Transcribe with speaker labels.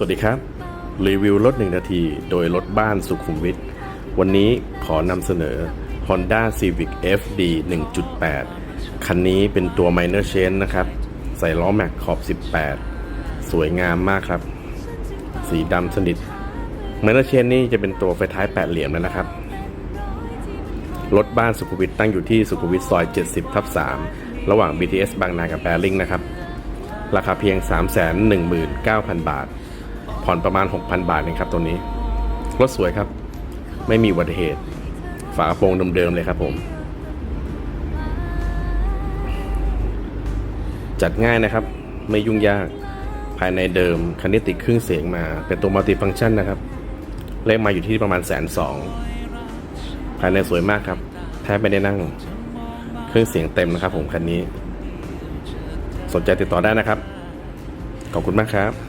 Speaker 1: สวัสดีครับ รีวิวรถ 1 นาที โดยรถบ้านสุขุมวิทวันนี้ขอนำเสนอ Honda Civic FD 1.8 คันนี้เป็นตัว Minor Change นะครับ ใส่ล้อแม็กขอบ 18 สวยงามมากครับ สีดำสนิท Minor Change นี่จะเป็นตัวไฟท้าย 8 เหลี่ยมแล้วนะครับ รถบ้านสุขุมวิทตั้งอยู่ที่สุขุมวิทซอย 70 ทับ 3 ระหว่าง BTS บางนากับแบริ่งนะครับ ราคาเพียง 319,000 บาท ผ่อนประมาณ 6,000 บาทเองครับตัวนี้รถสวยครับ ไม่มีอุบัติเหตุ ฝากระโปรงเดิมๆเลยครับผม จัดง่ายนะครับ ไม่ยุ่งยากภายในเดิมคันนี้ติดเครื่องเสียงมา เป็นตัวมัลติฟังก์ชันนะครับเลขมาอยู่ที่ประมาณแสนสองภายในสวยมากครับ แทบไม่ได้นั่ง เครื่องเสียงเต็มนะครับผมคันนี้ สนใจติดต่อได้นะครับ ขอบคุณมากครับ